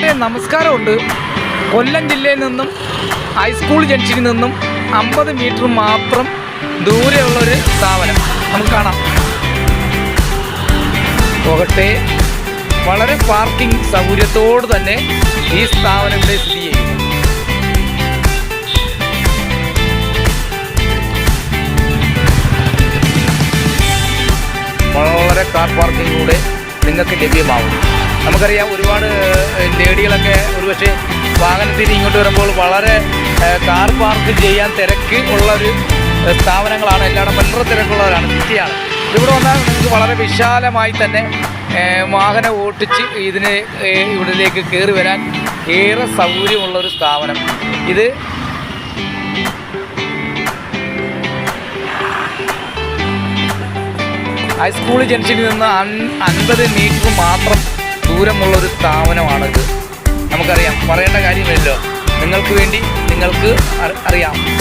സുഹൃത്തെ നമസ്കാരമുണ്ട്. കൊല്ലം ജില്ലയിൽ നിന്നും ഹൈസ്കൂൾ ജംഗ്ഷനിൽ നിന്നും അമ്പത് മീറ്റർ മാത്രം ദൂരെയുള്ള ഒരു സ്ഥാപനം. നമുക്ക് കാണാം. പോകട്ടെ. വളരെ പാർക്കിംഗ് സൗകര്യത്തോട് തന്നെ ഈ സ്ഥാപനം ഇവിടെ സ്ഥിതി ചെയ്യുന്നു. വളരെ കാർ പാർക്കിങ്ങിലൂടെ നിങ്ങൾക്ക് ലഭ്യമാവും നമുക്കറിയാം ഒരുപാട് ലേഡികളൊക്കെ ഒരുപക്ഷെ വാഹനത്തിൽ ഇങ്ങോട്ട് വരുമ്പോൾ വളരെ കാർ പാർക്ക് ചെയ്യാൻ തിരക്ക് ഉള്ള ഒരു സ്ഥാപനങ്ങളാണ്. എല്ലാവരും വളരെ തിരക്കുള്ളവരാണ് സിറ്റിയാണ്. ഇവിടെ വന്നാൽ നിങ്ങൾക്ക് വളരെ വിശാലമായി തന്നെ വാഹനം ഓട്ടിച്ച് ഇതിന് ഇവിടിലേക്ക് കയറി വരാൻ ഏറെ സൗകര്യമുള്ള ഒരു സ്ഥാപനം ഇത്. ഹൈസ്കൂൾ ജംഗ്ഷനിൽ നിന്ന് അൻ- അൻപത് മീറ്റർ മാത്രം ദൂരമുള്ള ഒരു സ്ഥാപനമാണിത്. നമുക്കറിയാം പറയേണ്ട കാര്യമില്ലല്ലോ. നിങ്ങൾക്ക് വേണ്ടി നിങ്ങൾക്ക് അറിയാം.